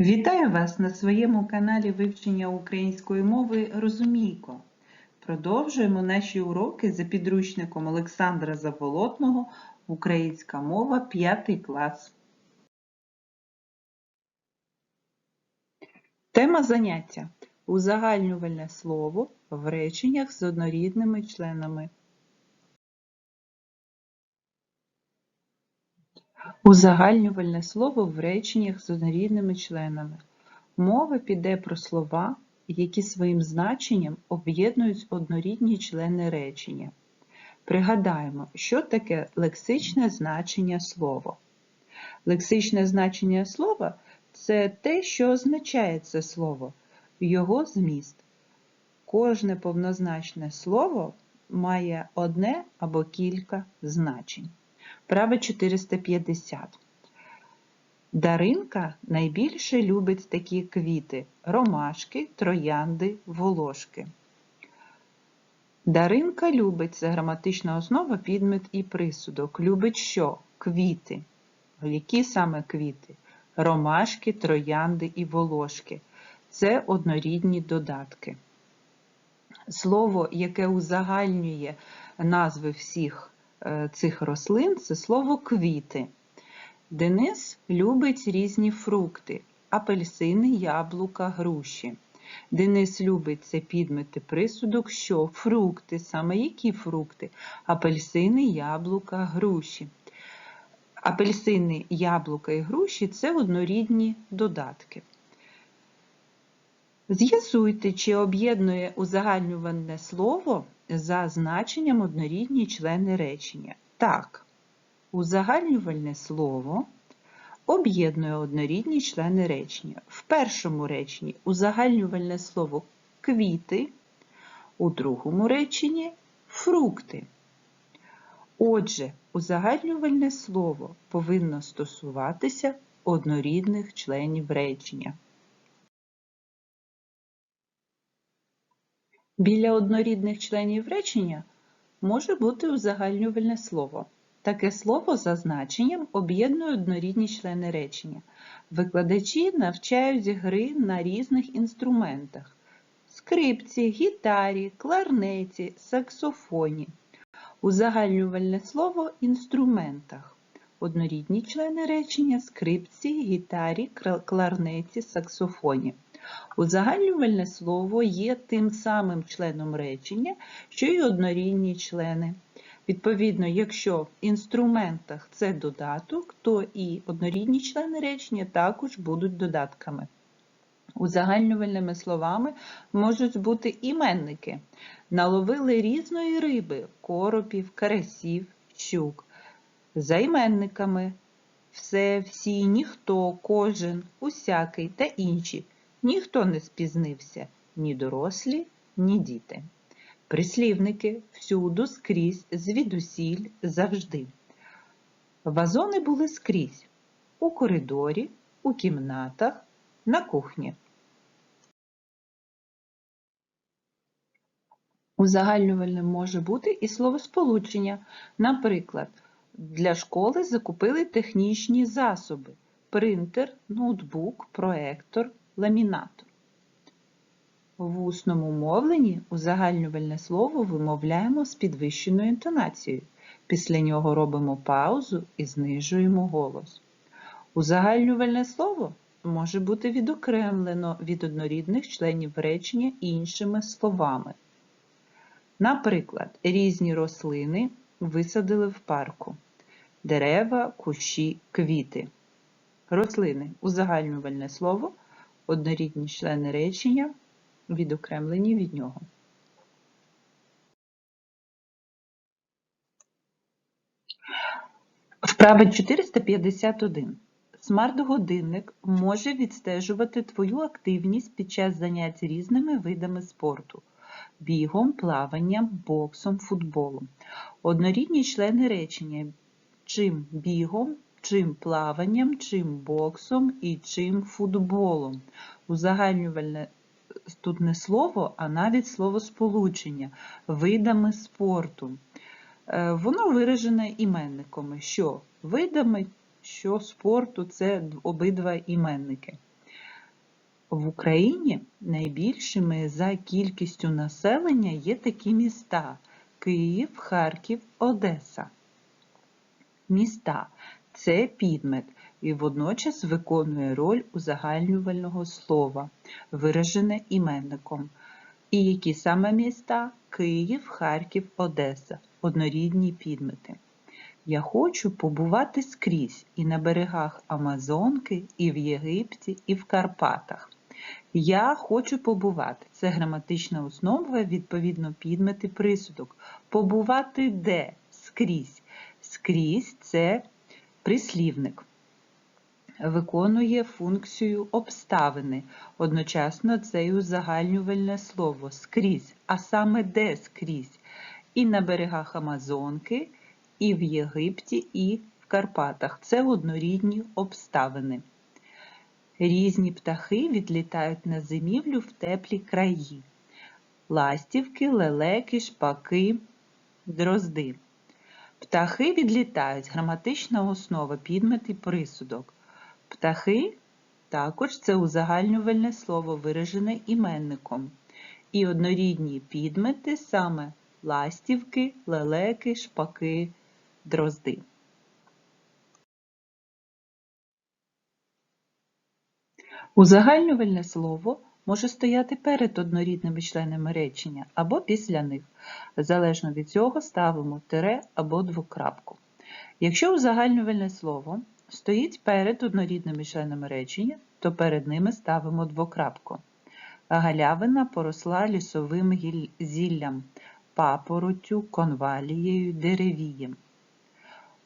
Вітаю вас на своєму каналі вивчення української мови Розумійко. Продовжуємо наші уроки за підручником Олександра Заболотного Українська мова 5 клас. Тема заняття узагальнювальне слово в реченнях з однорідними членами. Узагальнювальне слово в реченнях з однорідними членами. Мова піде про слова, які своїм значенням об'єднують однорідні члени речення. Пригадаємо, що таке лексичне значення слова. Лексичне значення слова це те, що означає це слово, його зміст. Кожне повнозначне слово має одне або кілька значень. Право 450. Даринка найбільше любить такі квіти ромашки, троянди, волошки. Даринка любить це граматична основа, підмет і присудок. Любить що? Квіти. Які саме квіти? Ромашки, троянди і волошки. Це однорідні додатки. Слово, яке узагальнює назви всіх цих рослин, це слово квіти. Денис любить різні фрукти, апельсини, яблука, груші. Денис любить це підмети присудок, що фрукти, саме які фрукти? Апельсини, яблука, груші. Апельсини, яблука і груші це однорідні додатки. З'ясуйте, чи об'єднує узагальнюване слово за значенням однорідні члени речення. Так, узагальнювальне слово об'єднує однорідні члени речення. В першому реченні узагальнювальне слово квіти, у другому реченні фрукти. Отже, узагальнювальне слово повинно стосуватися однорідних членів речення. Біля однорідних членів речення може бути узагальнювальне слово. Таке слово за значенням об'єднує однорідні члени речення. Викладачі навчають гри на різних інструментах скрипці, гітарі, кларнеті, саксофоні. Узагальнювальне слово інструментах. Однорідні члени речення скрипці, гітарі, кларнеті, саксофоні. Узагальнювальне слово є тим самим членом речення, що й однорідні члени. Відповідно, якщо в інструментах це додаток, то і однорідні члени речення також будуть додатками. Узагальнювальними словами можуть бути іменники. Наловили різної риби коропів, карасів, щук. За іменниками все, всі, ніхто, кожен, усякий та інші. Ніхто не спізнився ні дорослі, ні діти. Прислівники всюду скрізь, звідусіль, завжди. Вазони були скрізь у коридорі, у кімнатах, на кухні. Узагальнювальним може бути і словосполучення. Наприклад, для школи закупили технічні засоби принтер, ноутбук, проектор, ламінатор. В усному мовленні узагальнювальне слово вимовляємо з підвищеною інтонацією. Після нього робимо паузу і знижуємо голос. Узагальнювальне слово може бути відокремлено від однорідних членів речення іншими словами. Наприклад, різні рослини висадили в парку. Дерева, кущі, квіти. Рослини узагальнювальне слово, однорідні члени речення відокремлені від нього. Вправа 451. Смарт-годинник може відстежувати твою активність під час занять різними видами спорту бігом, плаванням, боксом, футболом. Однорідні члени речення чим бігом, чим плаванням, чим боксом і чим футболом. Узагальнювальне тут не слово, а навіть словосполучення видами спорту. Е, воно виражене іменниками, що видами, що спорту це обидва іменники. В Україні найбільшими за кількістю населення є такі міста Київ, Харків, Одеса. Міста це підмет і водночас виконує роль узагальнювального слова, виражене іменником. І які саме міста? Київ, Харків, Одеса однорідні підмети. Я хочу побувати скрізь і на берегах Амазонки, і в Єгипті, і в Карпатах. Я хочу побувати. Це граматична основа, відповідно, підмети присудок. Побувати де? Скрізь. Скрізь це прислівник. Виконує функцію обставини. Одночасно це і узагальнювальне слово скрізь, а саме де скрізь. І на берегах Амазонки, і в Єгипті, і в Карпатах. Це однорідні обставини. Різні птахи відлітають на зимівлю в теплі краї. Ластівки, лелеки, шпаки, дрозди. Птахи відлітають. Граматична основа, підмет і присудок. Птахи також це узагальнювальне слово, виражене іменником. І однорідні підмети саме ластівки, лелеки, шпаки, дрозди. Узагальнювальне слово може стояти перед однорідними членами речення або після них. Залежно від цього ставимо тире або двокрапку. Якщо узагальнювальне слово стоїть перед однорідними членами речення, то перед ними ставимо двокрапку. Галявина поросла лісовим зіллям, папороттю, конвалією, деревієм.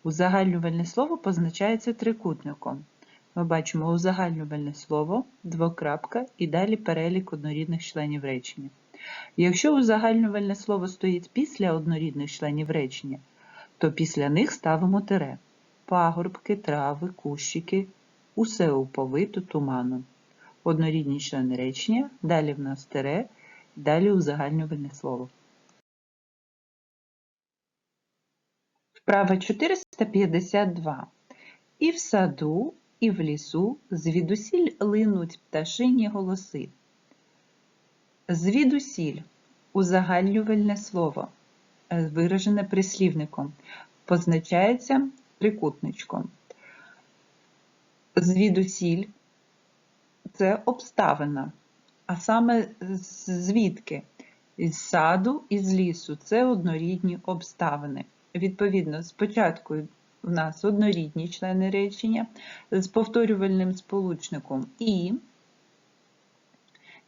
Узагальнювальне слово позначається трикутником. Ми бачимо узагальнювальне слово, двокрапка і далі перелік однорідних членів речення. Якщо узагальнювальне слово стоїть після однорідних членів речення, то після них ставимо тире. Пагорбки, трави, кущики, усе уповито туманом. Однорідні члени речення, далі в нас тире, далі узагальнювальне слово. Вправа 452. І в саду, і в лісу звідусіль линуть пташині голоси. Звідусіль узагальнювальне слово, виражене прислівником, позначається трикутничком. Звідусіль це обставина, а саме звідки? Із саду і з лісу це однорідні обставини. Відповідно, спочатку в нас однорідні члени речення з повторювальним сполучником і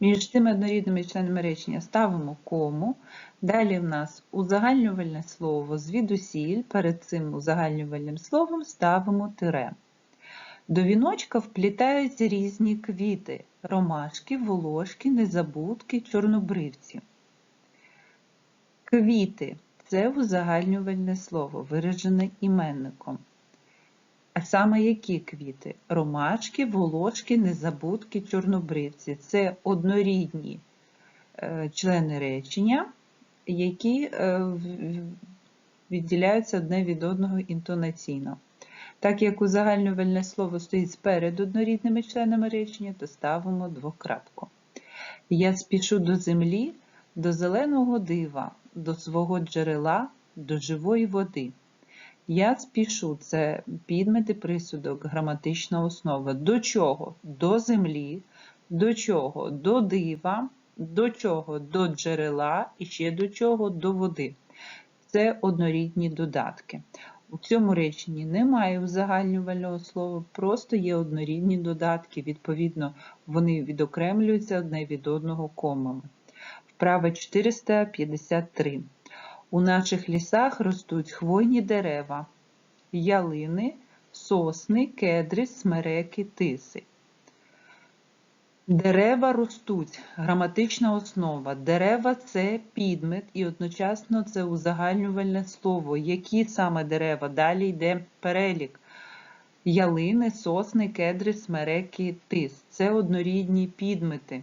між цими однорідними членами речення ставимо кому. Далі в нас узагальнювальне слово звідусіль, перед цим узагальнювальним словом ставимо тире. До віночка вплітаються різні квіти – ромашки, волошки, незабудки, чорнобривці. Квіти – це узагальнювальне слово, виражене іменником. А саме які квіти? Ромашки, волошки, незабудки, чорнобривці. Це однорідні е, члени речення, які е, відділяються одне від одного інтонаційно. Так як узагальнювальне слово стоїть сперед однорідними членами речення, то ставимо двокрапку. Я спішу до землі, до зеленого дива, до свого джерела, до живої води. Я спішу це підмети присудок, граматична основа. До чого? До землі, до чого? До дива, до чого? До джерела і ще до чого? До води. Це однорідні додатки. У цьому реченні немає узагальнювального слова, просто є однорідні додатки, відповідно, вони відокремлюються одне від одного комами. Вправа 453. У наших лісах ростуть хвойні дерева, ялини, сосни, кедри, смереки, тиси. Дерева ростуть. Граматична основа. Дерева це підмет і одночасно це узагальнювальне слово. Які саме дерева? Далі йде перелік. Ялини, сосни, кедри, смереки, тис. Це однорідні підмети.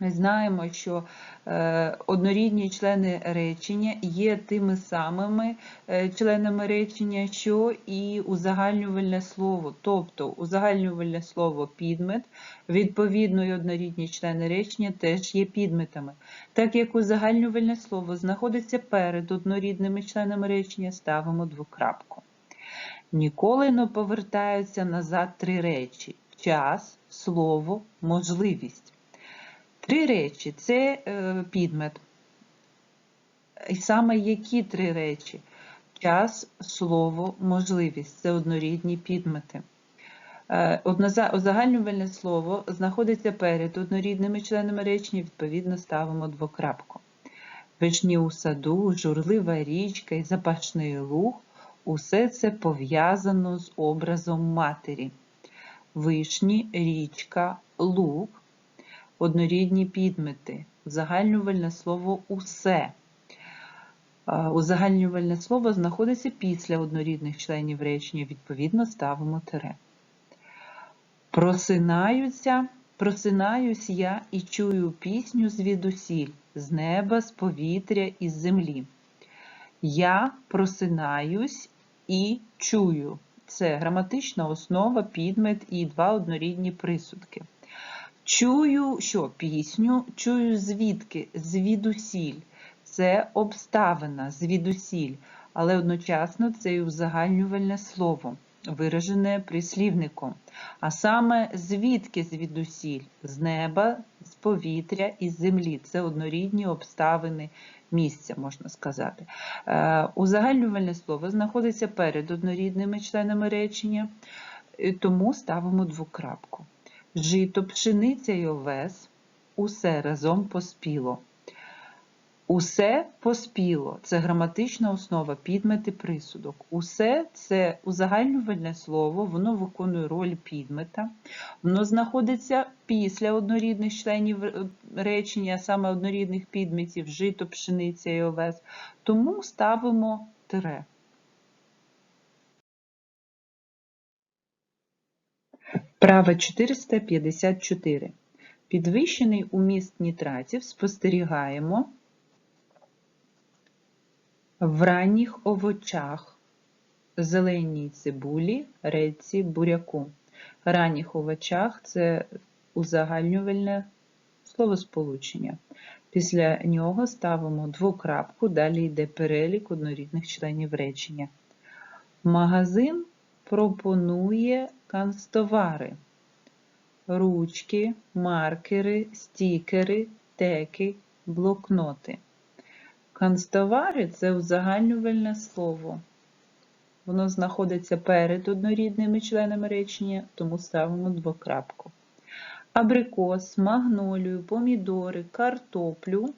Ми знаємо, що е, однорідні члени речення є тими самими е, членами речення, що і узагальнювальне слово. Тобто узагальнювальне слово підмет, відповідно і однорідні члени речення теж є підметами. Так як узагальнювальне слово знаходиться перед однорідними членами речення, ставимо двокрапку. Ніколи не повертаються назад три речі: час, слово, можливість. Три речі це е, підмет. І саме які три речі? Час, слово, можливість це однорідні підмети. Е, Узагальнювальне слово знаходиться перед однорідними членами речення, відповідно ставимо двокрапку. Вишні у саду, журлива річка і запашний луг усе це пов'язано з образом матері. Вишні, річка, луг однорідні підмети, узагальнювальне слово усе. Узагальнювальне слово знаходиться після однорідних членів речення, відповідно, ставимо тире. Просинаються, просинаюсь я і чую пісню звідусіль, з неба, з повітря і з землі. Я просинаюсь і чую. Це граматична основа, підмет і два однорідні присудки. Чую, що пісню, чую звідки, звідусіль. Це обставина, звідусіль, але одночасно це і узагальнювальне слово, виражене прислівником. А саме звідки звідусіль? З неба, з повітря і з землі. Це однорідні обставини місця, можна сказати. Е, Узагальнювальне слово знаходиться перед однорідними членами речення, тому ставимо двокрапку. Жито, пшениця й овес, усе разом поспіло. Усе поспіло це граматична основа, підмет і присудок. Усе це узагальнювальне слово, воно виконує роль підмета. Воно знаходиться після однорідних членів е, речення, саме однорідних підметів, жито, пшениця і овес. Тому ставимо тире. Право 454. Підвищений уміст нітратів спостерігаємо в ранніх овочах, зеленій цибулі, редці, буряку. Ранніх овочах це узагальнювальне словосполучення. Після нього ставимо двокрапку, далі йде перелік однорідних членів речення. Магазин пропонує канцтовари, ручки, маркери, стікери, теки, блокноти. Канцтовари це узагальнювальне слово. Воно знаходиться перед однорідними членами речення, тому ставимо двокрапку. Абрикос, магнолію, помідори, картоплю.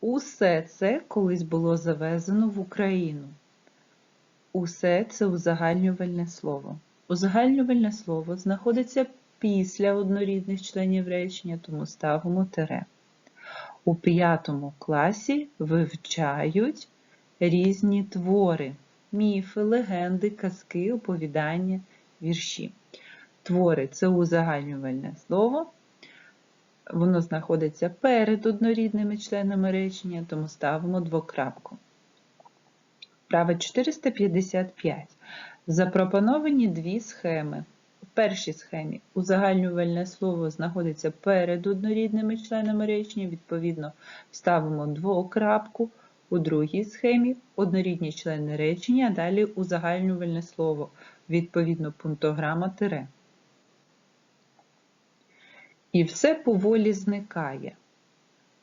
Усе це колись було завезено в Україну. Усе це узагальнювальне слово. Узагальнювальне слово знаходиться після однорідних членів речення, тому ставимо тире. У п'ятому класі вивчають різні твори, міфи, легенди, казки, оповідання, вірші. Твори це узагальнювальне слово. Воно знаходиться перед однорідними членами речення, тому ставимо двокрапку. Право 455. Запропоновані дві схеми. В першій схемі узагальнювальне слово знаходиться перед однорідними членами речення, відповідно, ставимо двокрапку. У другій схемі однорідні члени речення, а далі узагальнювальне слово, відповідно, пунктограма тире. І все поволі зникає.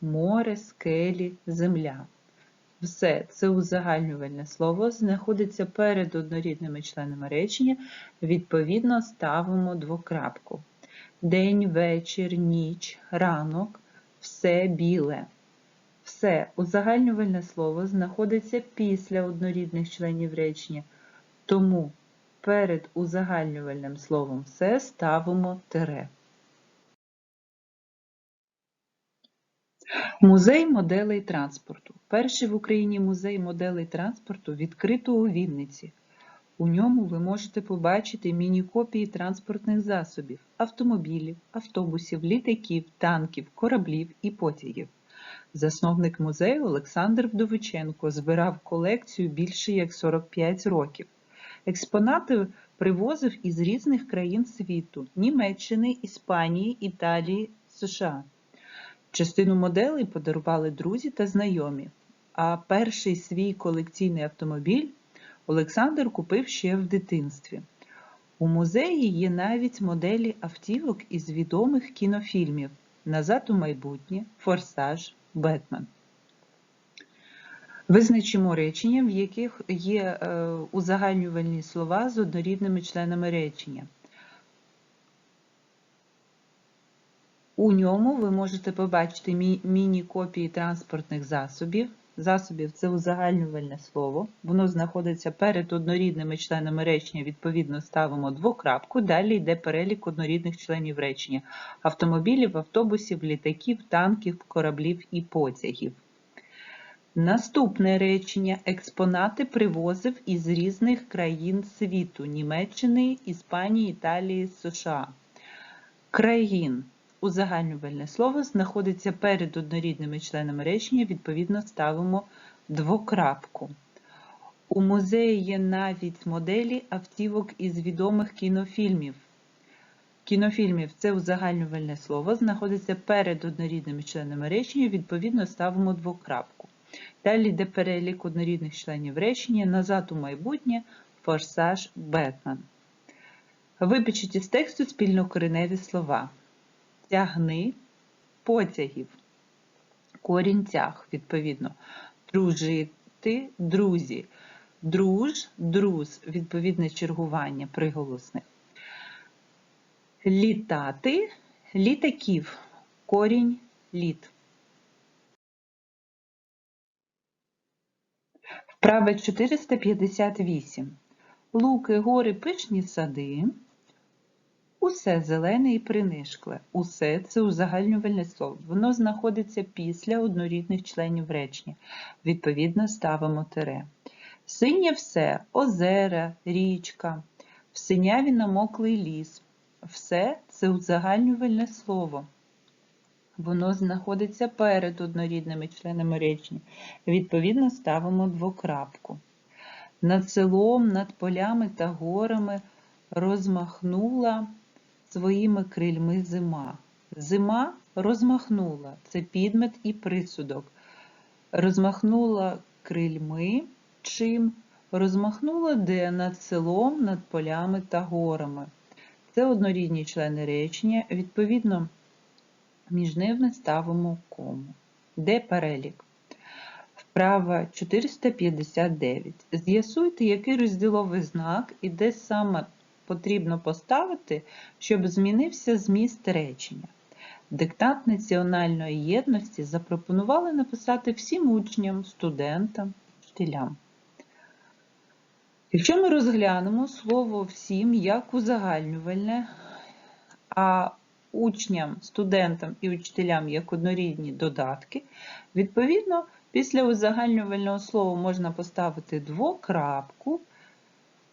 Море, скелі, земля. Все це узагальнювальне слово знаходиться перед однорідними членами речення, відповідно ставимо двокрапку. День, вечір, ніч, ранок, все біле. Все узагальнювальне слово знаходиться після однорідних членів речення, тому перед узагальнювальним словом все ставимо тире. Музей моделей транспорту. Перший в Україні музей моделей транспорту відкрито у Вінниці. У ньому ви можете побачити міні-копії транспортних засобів, автомобілів, автобусів, літаків, танків, кораблів і потягів. Засновник музею Олександр Вдовиченко збирав колекцію більше як 45 років. Експонати привозив із різних країн світу Німеччини, Іспанії, Італії, США. Частину моделей подарували друзі та знайомі, а перший свій колекційний автомобіль Олександр купив ще в дитинстві. У музеї є навіть моделі автівок із відомих кінофільмів Назад у майбутнє, Форсаж, Бетмен. Визначимо речення, в яких є е, узагальнювальні слова з однорідними членами речення. У ньому ви можете побачити міні-копії транспортних засобів. Засобів це узагальнювальне слово. Воно знаходиться перед однорідними членами речення, відповідно ставимо двокрапку. Далі йде перелік однорідних членів речення: автомобілів, автобусів, літаків, танків, кораблів і потягів. Наступне речення експонати привозив із різних країн світу Німеччини, Іспанії, Італії, США. Країн узагальнювальне слово знаходиться перед однорідними членами речення, відповідно ставимо двокрапку. У музеї є навіть моделі автівок із відомих кінофільмів. Кінофільмів це узагальнювальне слово, знаходиться перед однорідними членами речення, відповідно ставимо двокрапку. Далі йде перелік однорідних членів речення назад у майбутнє, форсаж, Бетмен. Випишіть із тексту спільнокореневі слова. Тягни потягів. Корінь тяг, відповідно. Дружити, друзі. Друж, друз, відповідне чергування приголосних. Літати, літаків. Корінь літ. Вправа 458. Луки, гори, пишні сади. Усе зелене і принишкле. Усе це узагальнювальне слово. Воно знаходиться після однорідних членів речення. Відповідно, ставимо тире. Синє все озера, річка, в синяві намоклий ліс. Все це узагальнювальне слово. Воно знаходиться перед однорідними членами речення. Відповідно, ставимо двокрапку. Над селом, над полями та горами розмахнула своїми крильми зима. Зима розмахнула це підмет і присудок. Розмахнула крильми чим? Розмахнула де над селом, над полями та горами. Це однорідні члени речення. Відповідно, між ними ставимо кому. Де перелік? Вправа 459. З'ясуйте, який розділовий знак і де саме потрібно поставити, щоб змінився зміст речення. Диктант національної єдності запропонували написати всім учням, студентам, вчителям. Якщо ми розглянемо слово всім як узагальнювальне, а учням, студентам і учителям як однорідні додатки, відповідно, після узагальнювального слова можна поставити двокрапку,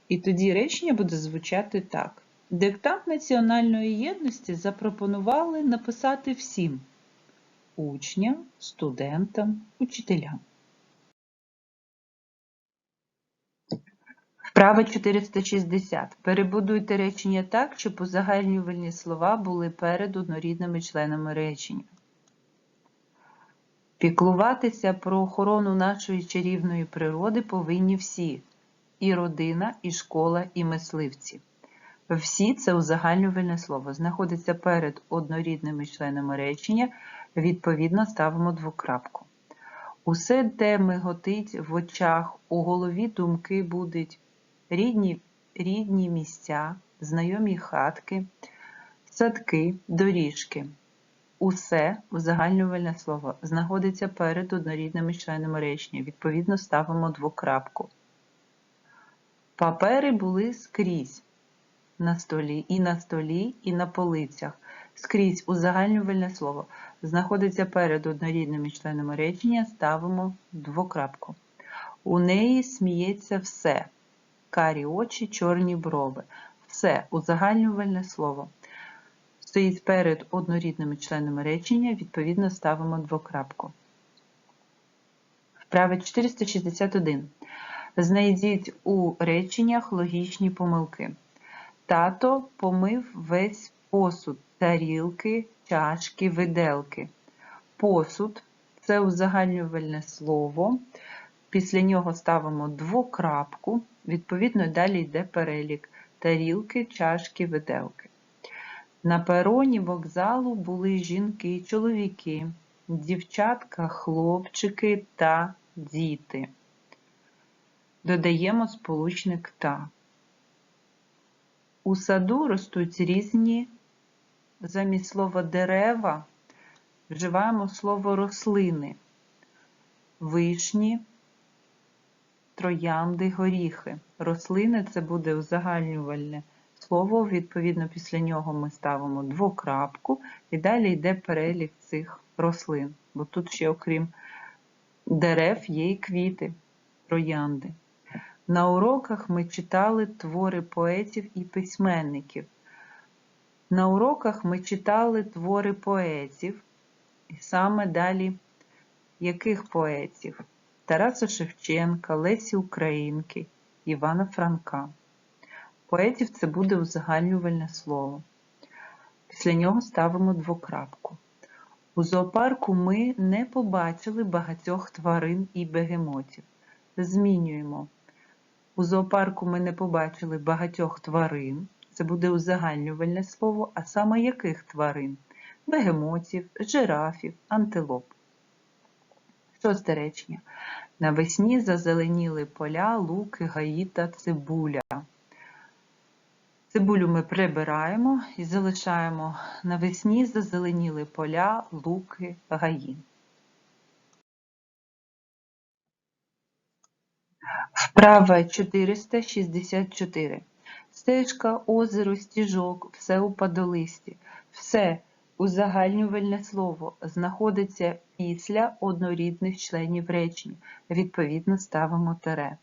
і тоді речення буде звучати так. Диктант національної єдності запропонували написати всім учням, студентам, учителям. Вправа 460. Перебудуйте речення так, щоб узагальнювальні слова були перед однорідними членами речення. Піклуватися про охорону нашої чарівної природи повинні всі і родина, і школа, і мисливці. Всі це узагальнювальне слово. Знаходиться перед однорідними членами речення, відповідно ставимо двокрапку. Усе те миготить в очах, у голові думки будуть рідні, рідні місця, знайомі хатки, садки, доріжки. Усе узагальнювальне слово знаходиться перед однорідними членами речення. Відповідно, ставимо двокрапку. Папери були скрізь на столі, і на столі, і на полицях. Скрізь узагальнювальне слово знаходиться перед однорідними членами речення, ставимо двокрапку. У неї сміється все. карі очі, чорні брови. Все узагальнювальне слово. Стоїть перед однорідними членами речення, відповідно ставимо двокрапку. Вправа 461. Знайдіть у реченнях логічні помилки. Тато помив весь посуд, тарілки, чашки, виделки. Посуд це узагальнювальне слово. Після нього ставимо двокрапку, відповідно, далі йде перелік тарілки, чашки, виделки. На пероні вокзалу були жінки, чоловіки, дівчатка, хлопчики та діти. Додаємо сполучник та. У саду ростуть різні, замість слова дерева вживаємо слово рослини, вишні, троянди, горіхи. Рослини це буде узагальнювальне слово, відповідно, після нього ми ставимо двокрапку і далі йде перелік цих рослин, бо тут ще, окрім дерев, є і квіти, троянди. На уроках ми читали твори поетів і письменників. На уроках ми читали твори поетів, і саме далі яких поетів? Тараса Шевченка, Лесі Українки, Івана Франка. Поетів це буде узагальнювальне слово. Після нього ставимо двокрапку. У зоопарку ми не побачили багатьох тварин і бегемотів. Змінюємо. У зоопарку ми не побачили багатьох тварин. Це буде узагальнювальне слово, а саме яких тварин? Бегемотів, жирафів, антилоп. Шосте речення. Навесні зазеленіли поля, луки, гаї та цибуля. Цибулю ми прибираємо і залишаємо навесні зазеленіли поля, луки, гаї. Вправа 464. Стежка, озеро, стіжок, все у падолисті. Все узагальнювальне слово знаходиться після однорідних членів речення. Відповідно, ставимо тере.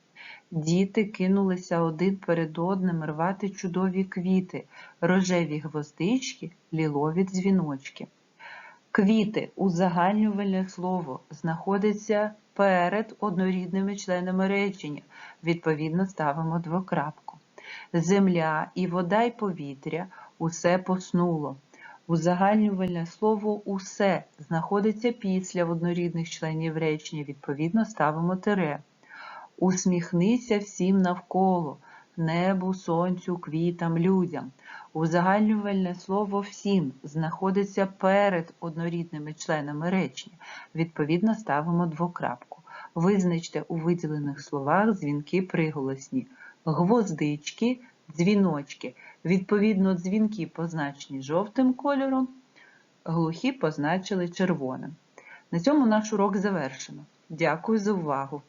Діти кинулися один перед одним рвати чудові квіти, рожеві гвоздички, лілові дзвіночки. Квіти узагальнювальне слово знаходиться перед однорідними членами речення. Відповідно, ставимо двокрапку. Земля і вода й повітря усе поснуло. Узагальнювальне слово усе знаходиться після однорідних членів речення. Відповідно, ставимо тире. Усміхнися всім навколо, небу, сонцю, квітам, людям. Узагальнювальне слово всім знаходиться перед однорідними членами речення. Відповідно, ставимо двокрапку. Визначте у виділених словах дзвінки приголосні. Гвоздички, дзвіночки. Відповідно, дзвінки позначені жовтим кольором, глухі позначили червоним. На цьому наш урок завершено. Дякую за увагу!